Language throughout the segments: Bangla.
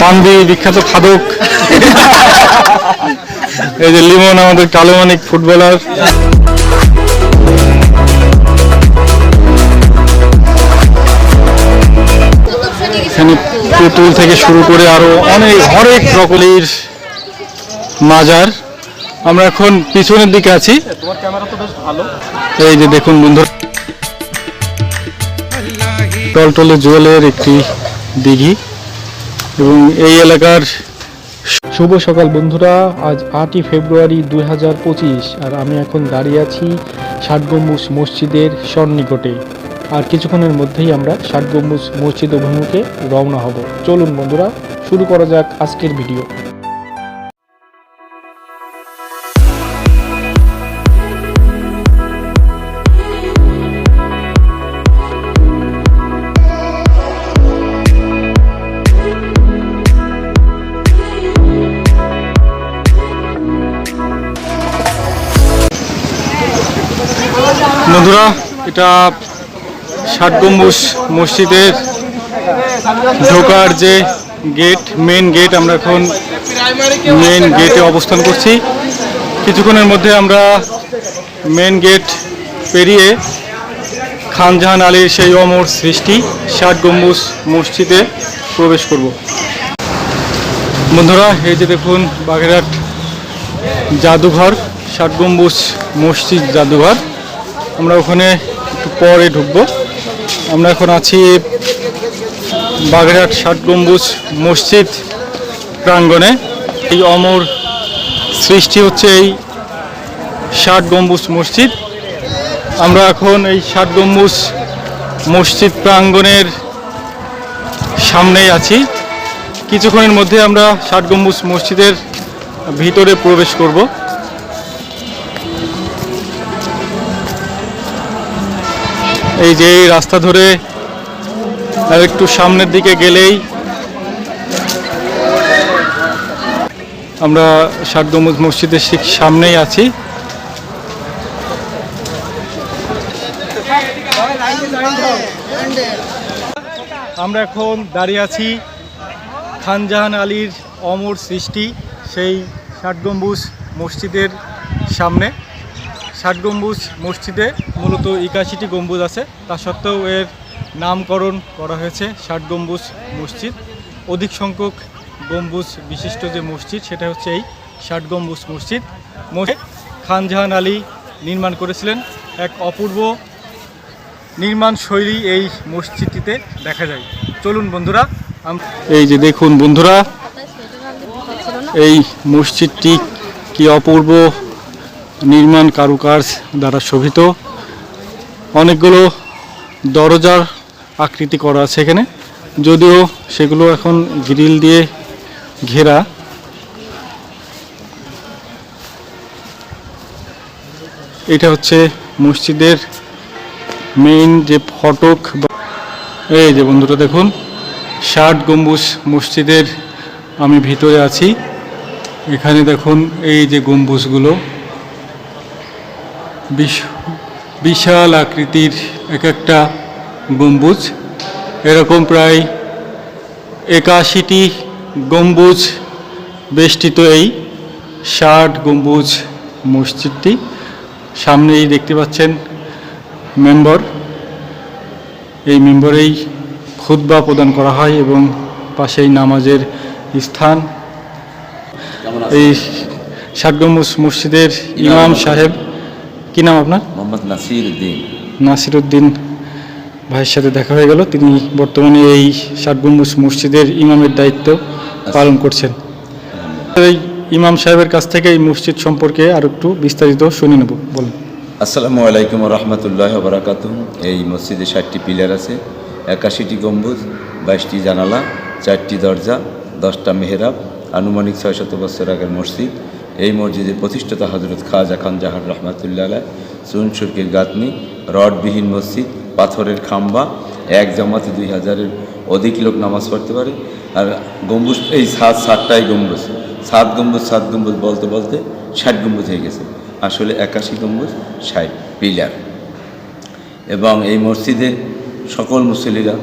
পান্দি বিখ্যাত খাদক। এই যে লিমন আমাদের কালো মানিক ফুটবলার। এখানে পুতুল থেকে শুরু করে আরও অনেক হরেক রকমের মাজার। আমরা এখন পিছনের দিকে আছি। এই যে দেখুন বন্ধু টলটলে জুয়েলের একটি দিঘি। এবং এই এলাকার শুভ সকাল বন্ধুরা, আজ আটই ফেব্রুয়ারি দুই হাজার পঁচিশ আর আমি এখন দাঁড়িয়ে আছি ষাট গম্বুজ মসজিদের সন্নিকটে। আর কিছুক্ষণের মধ্যেই আমরা ষাট গম্বুজ মসজিদ অভিমুখে রওনা হব। চলুন বন্ধুরা, শুরু করা যাক আজকের ভিডিও। বন্ধুরা, এটা ষাট গম্বুজ মসজিদের ঢোকার যে গেট মেন গেট আমরা এখন মেন গেটে অবস্থান করছি। কিছুক্ষণের মধ্যে আমরা মেন গেট পেরিয়ে খানজাহান আলীর সেই অমর সৃষ্টি, ষাট গম্বুজ মসজিদে প্রবেশ করব। বন্ধুরা, এই যে দেখুন, বাগেরহাট জাদুঘর, ষাট গম্বুজ মসজিদ জাদুঘর। আমরা ওখানে পরে ঢুকবো। আমরা এখন আছি বাগেরহাট ষাট গম্বুজ মসজিদ প্রাঙ্গণে। এই অমর সৃষ্টি হচ্ছে এই ষাট গম্বুজ মসজিদ। আমরা এখন এই ষাট গম্বুজ মসজিদ প্রাঙ্গণের সামনেই আছি। কিছুক্ষণের মধ্যে আমরা ষাট গম্বুজ মসজিদের ভিতরে প্রবেশ করব। এই যে রাস্তা ধরে আর একটু সামনের দিকে গেলেই আমরা ষাট মসজিদের ঠিক সামনেই আছি। আমরা এখন দাঁড়িয়ে আছি খানজাহান আলীর অমর সৃষ্টি, সেই ষাট গম্বুজ মসজিদের সামনে। ষাট গম্বুজ মসজিদে মূলত একাশিটি গম্বুজ আছে। তা সত্ত্বেও এর নামকরণ করা হয়েছে ষাট গম্বুজ মসজিদ। অধিক সংখ্যক গম্বুজ বিশিষ্ট যে মসজিদ, সেটা হচ্ছে এই ষাট গম্বুজ মসজিদ। মসজিদ খানজাহান আলী নির্মাণ করেছিলেন। এক অপূর্ব নির্মাণ শৈলী এই মসজিদটিতে দেখা যায়। চলুন বন্ধুরা এই যে দেখুন বন্ধুরা, এই মসজিদটি কি অপূর্ব নির্মাণ কারুকাজ দ্বারা শোভিত। অনেকগুলো দরজার আকৃতি করা আছে এখানে। যদিও সেগুলো এখন গ্রিল দিয়ে ঘেরা। এটা হচ্ছে মসজিদের মেইন যে ফটক এই যে বন্ধুরা দেখুন, ষাট গম্বুজ মসজিদের আমি ভিতরে আছি। এখানে দেখুন এই যে গম্বুজগুলো। বিশাল আকৃতির এক একটা গম্বুজ। এরকম প্রায় একাশিটি গম্বুজ বেষ্টিত এই ষাট গম্বুজ মসজিদটি। সামনেই দেখতে পাচ্ছেন মেম্বর। এই মেম্বরেই খুতবা প্রদান করা হয় এবং পাশেই নামাজের স্থান। এই ষাট গম্বুজ মসজিদের ইমাম সাহেব কি নাম আপনার? মোহাম্মদ নাসির উদ্দিন নাসির উদ্দিন ভাইয়ের সাথে দেখা হয়ে গেল। তিনি বর্তমানে এই ষাট গম্বুজ মসজিদের ইমামের দায়িত্ব পালন করছেন। এই ইমাম সাহেবের কাছ থেকে এই মসজিদ সম্পর্কে আর একটু বিস্তারিত শুনে নেব। বলুন। আসসালামু আলাইকুম রহমতুল্লাহ বরাকাত এই মসজিদে ষাটটি পিলার আছে। একাশিটি গম্বুজ বাইশটি জানালা চারটি দরজা দশটা মেহরাব। আনুমানিক ছয় শত বছর আগের মসজিদ। এই মসজিদের প্রতিষ্ঠাতা হজরত খাজা খান জাহার রহমাতুল্লাহ আলাই চুন সুরকির গাঁথনি, রডবিহীন মসজিদ, পাথরের খাম্বা, এক জামাতে দুই হাজারের অধিক লোক নামাজ পড়তে পারে। আর গম্বুজ, এই সাত সাতটাই গম্বুজ। সাত গম্বুজ সাত গম্বুজ বলতে বলতে ষাট গম্বুজ হয়ে গেছে। আসলে একাশি গম্বুজ, ষাট পিলার। এবং এই মসজিদে সকল মুসলিরা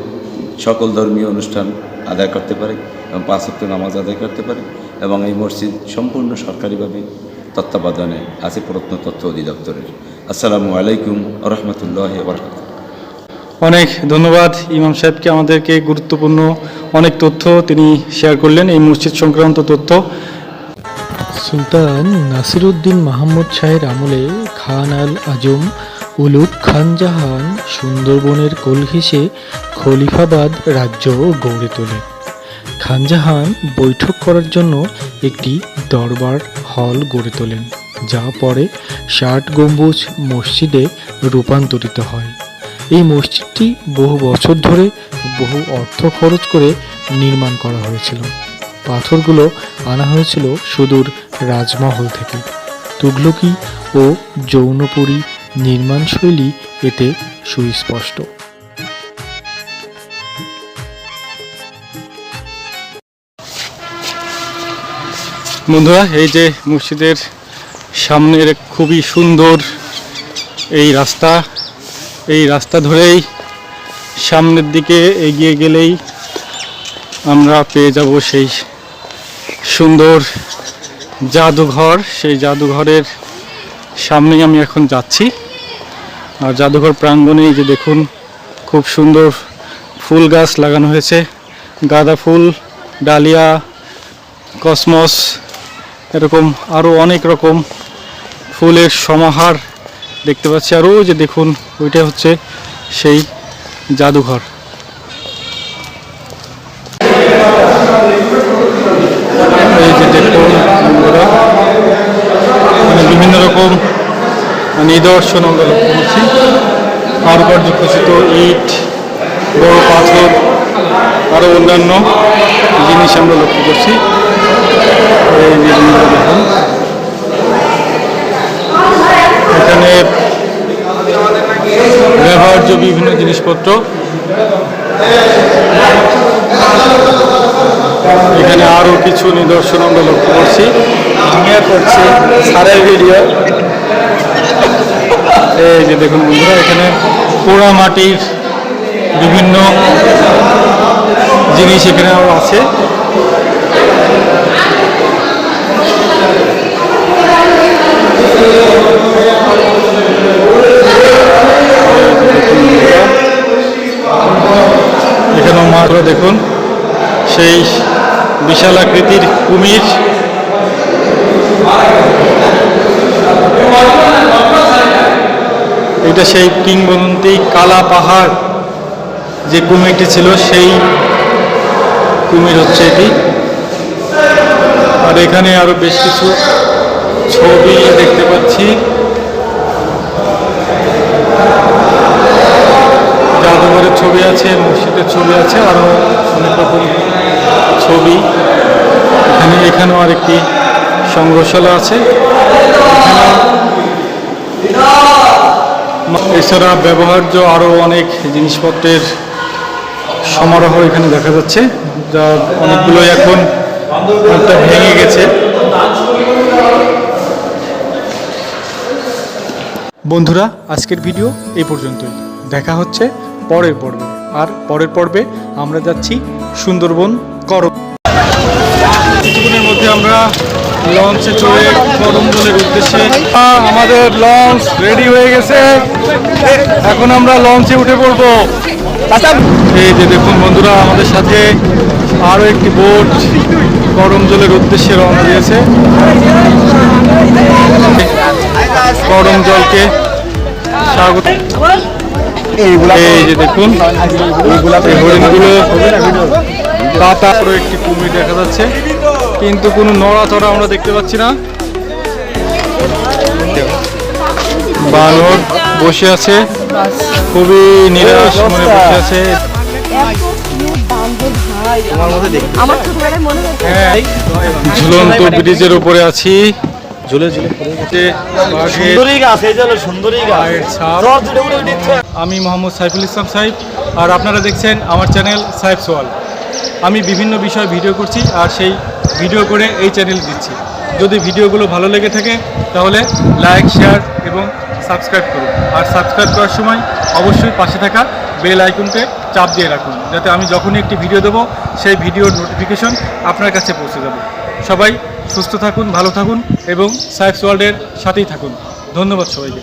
সকল ধর্মীয় অনুষ্ঠান আদায় করতে পারে এবং পাঁচ নামাজ আদায় করতে পারে। এবং এই মসজিদ সম্পূর্ণ সরকারিভাবে তত্ত্বাবধানে আছে প্রত্নতত্ত্ব অধিদপ্তরের। আসসালামু আলাইকুম রহমতুল্লাহ বরকাত অনেক ধন্যবাদ ইমাম সাহেবকে আমাদেরকে গুরুত্বপূর্ণ অনেক তথ্য তিনি শেয়ার করলেন এই মসজিদ সংক্রান্ত তথ্য। সুলতান নাসিরুদ্দিন মাহমুদ শাহের আমলে খান আল আজম উলুক খান জাহান সুন্দরবনের কোল ঘেঁষে খলিফাবাদ রাজ্য গড়ে তোলে। খানজাহান বৈঠক করার জন্য একটি দরবার হল গড়ে তোলেন, যা পরে ষাট গম্বুজ মসজিদে রূপান্তরিত হয়। এই মসজিদটি বহু বছর ধরে বহু অর্থ খরচ করে নির্মাণ করা হয়েছিল। পাথরগুলো আনা হয়েছিল সুদূর রাজমহল থেকে। তুগলকি ও যৌনপুরী নির্মাণশৈলী এতে সুস্পষ্ট। বন্ধুরা, এই যে মসজিদের সামনের খুবই সুন্দর এই রাস্তা। এই রাস্তা ধরেই সামনের দিকে এগিয়ে গেলেই আমরা পেয়ে যাব সেই সুন্দর জাদুঘর। সেই জাদুঘরের সামনেই আমি এখন যাচ্ছি। আর জাদুঘর প্রাঙ্গণে যে দেখুন, খুব সুন্দর ফুল গাছ লাগানো হয়েছে। গাঁদা ফুল, ডালিয়া, কসমস এরকম আরও অনেক রকম ফুলের সমাহার দেখতে পাচ্ছি। আর ওই যে দেখুন, ওইটা হচ্ছে সেই জাদুঘর। এই যে দেখুন মানে বিভিন্ন রকম নিদর্শন আমরা লক্ষ্য করছি। কারুকার্য খচিত ইট, বড় পাথর আরও অন্যান্য জিনিস আমরা লক্ষ্য করছি। এখানে ব্যবহার্য বিভিন্ন জিনিসপত্র। এখানে আরও কিছু নিদর্শন আমরা লক্ষ্য করছি। করছি। সারের ভিডিও এই যে দেখুন বন্ধুরা এখানে পোড়া মাটির বিভিন্ন জিনিস এখানে আছে। এখানেও মাত্র দেখুন, সেই বিশাল আকৃতির কুমির। এটা সেই কিংবদন্তি কালা পাহাড়, যে কুমিরটি ছিল, সেই কুমির হচ্ছে এটি। আর এখানে আরও বেশ কিছু ছবি দেখতে পাচ্ছি। জাদুঘরের ছবি আছে মসজিদের ছবি আছে আরও অনেক রকম ছবি। এখানে, এখানেও আরেকটি সংগ্রহশালা আছে। এছাড়া ব্যবহার্য আরও অনেক জিনিসপত্রের সমারোহ এখানে দেখা যাচ্ছে, যা অনেকগুলোই এখন ভেঙে গেছে। বন্ধুরা, আজকের ভিডিও এই পর্যন্তই। দেখা হচ্ছে পরের পর্বে। আর পরের পর্বে আমরা যাচ্ছি সুন্দরবন করম কিছুক্ষণের মধ্যে আমরা লঞ্চে চড়ে করমজলের উদ্দেশ্যে আমাদের লঞ্চ রেডি হয়ে গেছে। এখন আমরা লঞ্চে উঠে পড়ব। এই যে দেখুন বন্ধুরা, আমাদের সাথে আরও একটি বোট করমজলের উদ্দেশ্যে রওনা দিয়েছে। গরম জলকে স্বাগত। এই যে দেখুন হরিণগুলো কাতা একটি কুমির দেখা যাচ্ছে কিন্তু কোনো নড়াচড়া আমরা দেখতে পাচ্ছি না। বানর বসে আছে খুবই নিরাশ মনে বসে আছে? হ্যাঁ ঝুলন্ত ব্রিজের উপরে আছি। ঝুলে ঝুলে সুন্দরী গাছ এই জন্য সুন্দরী গাছ। আমি মোহাম্মদ সাইফুল ইসলাম সাহেব আর আপনারা দেখছেন আমার চ্যানেল সাহেব সোয়াল। আমি বিভিন্ন বিষয়ে ভিডিও করছি আর সেই ভিডিও করে এই চ্যানেল দিচ্ছি। যদি ভিডিওগুলো ভালো লেগে থাকে তাহলে লাইক শেয়ার এবং সাবস্ক্রাইব করুন। আর সাবস্ক্রাইব করার সময় অবশ্যই পাশে থাকা বেল আইকনকে চাপ দিয়ে রাখুন যাতে আমি যখনই একটি ভিডিও দেবো সেই ভিডিওর নোটিফিকেশন আপনার কাছে পৌঁছে যাবে। সবাই সুস্থ থাকুন ভালো থাকুন এবং সায়েন্স ওয়ার্ল্ডের সাথেই থাকুন। ধন্যবাদ সবাইকে।